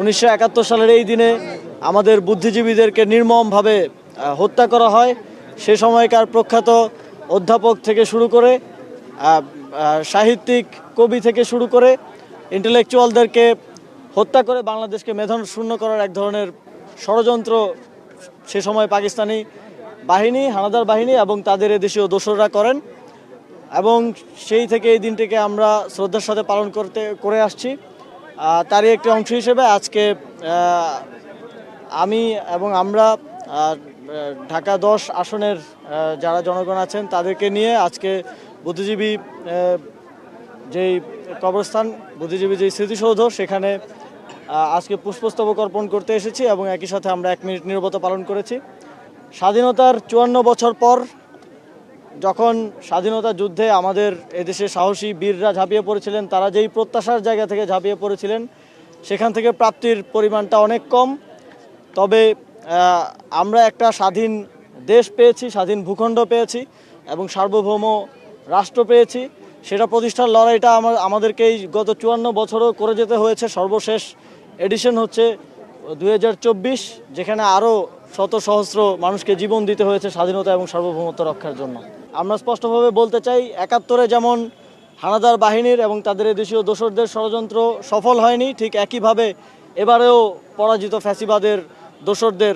উনিশশো একাত্তর সালের এই দিনে আমাদের বুদ্ধিজীবীদেরকে নির্মমভাবে হত্যা করা হয়। সে সময়কার প্রখ্যাত অধ্যাপক থেকে শুরু করে সাহিত্যিক, কবি থেকে শুরু করে ইন্টেলেকচুয়ালদেরকে হত্যা করে বাংলাদেশকে মেধন শূন্য করার এক ধরনের ষড়যন্ত্র সে সময় পাকিস্তানি বাহিনী, হানাদার বাহিনী এবং তাদের এদেশীয় দোসররা করেন এবং সেই থেকে এই দিনটিকে আমরা শ্রদ্ধার সাথে পালন করতে, করে আসছি। তারই একটি অংশ হিসেবে আজকে আমি এবং আমরা ঢাকা দশ আসনের যারা জনগণ আছেন তাদেরকে নিয়ে আজকে বুদ্ধিজীবী যেই কবরস্থান, বুদ্ধিজীবী যেই স্মৃতিসৌধ, সেখানে আজকে পুষ্পস্তবক অর্পণ করতে এসেছি এবং একই সাথে আমরা এক মিনিট নিরবতা পালন করেছি। স্বাধীনতার চুয়ান্ন বছর পর যখন স্বাধীনতা যুদ্ধে আমাদের এদেশে সাহসী বীররা ঝাঁপিয়ে পড়েছিলেন, তারা যেই প্রত্যাশার জায়গা থেকে ঝাঁপিয়ে পড়েছিলেন, সেখান থেকে প্রাপ্তির পরিমাণটা অনেক কম। তবে আমরা একটা স্বাধীন দেশ পেয়েছি, স্বাধীন ভূখণ্ড পেয়েছি এবং সার্বভৌম রাষ্ট্র পেয়েছি। সেটা প্রতিষ্ঠার লড়াইটা আমার আমাদেরকে এই গত চুয়ান্ন বছরও করে যেতে হয়েছে। সর্বশেষ এডিশন হচ্ছে দু হাজার চব্বিশ, যেখানে আরও শত সহস্র মানুষকে জীবন দিতে হয়েছে স্বাধীনতা এবং সার্বভৌমত্ব রক্ষার জন্য। আমরা স্পষ্টভাবে বলতে চাই, একাত্তরে যেমন হানাদার বাহিনীর এবং তাদের দেশীয় দোসরদের ষড়যন্ত্র সফল হয়নি, ঠিক একইভাবে এবারেও পরাজিত ফ্যাসিবাদের দোসরদের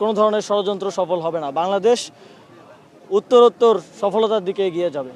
কোনো ধরনের ষড়যন্ত্র সফল হবে না। বাংলাদেশ উত্তরোত্তর সফলতার দিকে এগিয়ে যাবে।